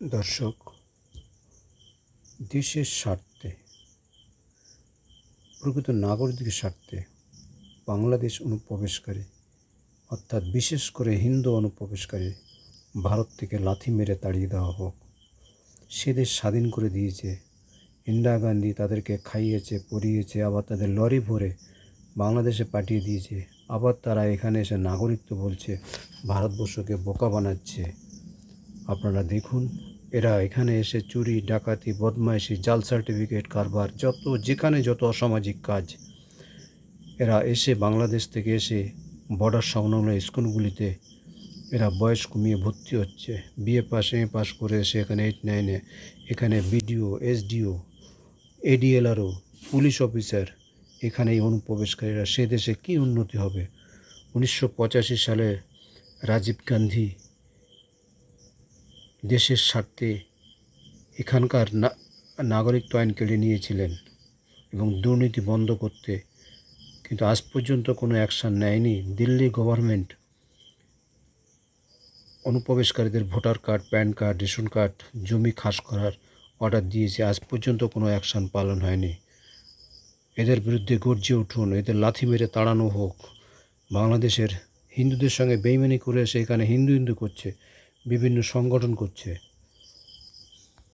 দর্শক, দেশের স্বার্থে, প্রকৃত নাগরিকদের স্বার্থে বাংলাদেশ অনুপ্রবেশকারী, অর্থাৎ বিশেষ করে হিন্দু অনুপ্রবেশকারী ভারত থেকে লাথি মেরে তাড়িয়ে দেওয়া হোক। সে দেশ স্বাধীন করে দিয়েছে। ইন্দিরা গান্ধী তাদেরকে খাইয়েছে, পরিয়েছে, আবার তাদের লরি ভরে বাংলাদেশে পাঠিয়ে দিয়েছে। আবার তারা এখানে এসে নাগরিকত্ব বলছে, ভারতবর্ষকে বোকা বানাচ্ছে। আপনারা দেখুন, এরা এখানে এসে চুরি, ডাকাতি, বদমাইশি, জাল সার্টিফিকেট, কারবার, যত যেখানে যত অসামাজিক কাজ, এরা এসে বাংলাদেশ থেকে এসে বর্ডার সংলগ্ন স্কুলগুলিতে এরা বয়স কমিয়ে ভর্তি হচ্ছে। বিএ পাস এম পাস করে এসে এখানে এইট নাইনে এখানে BDO, SDO, ADLRO, police officer এখানে এই অনুপ্রবেশকারীরা, সে দেশে কী উন্নতি হবে? উনিশশো পঁচাশি সালে রাজীব গান্ধী দেশের স্বার্থে এখানকার না- নাগরিকত্ব আইন কেড়ে নিয়েছিলেন এবং দুর্নীতি বন্ধ করতে, কিন্তু আজ পর্যন্ত কোনো অ্যাকশান নেয়নি Delhi government. অনুপ্রবেশকারীদের voter card, PAN card, ration card, জমি খাস করার অর্ডার দিয়েছে, আজ পর্যন্ত কোনো অ্যাকশান পালন হয়নি। এদের বিরুদ্ধে গর্জে উঠুন, এদের লাথি মেরে তাড়ানো হোক। বাংলাদেশের হিন্দুদের সঙ্গে বেইমানি করে এসে এখানে হিন্দু হিন্দু করছে। বিভিন্ন সংগঠন করছে।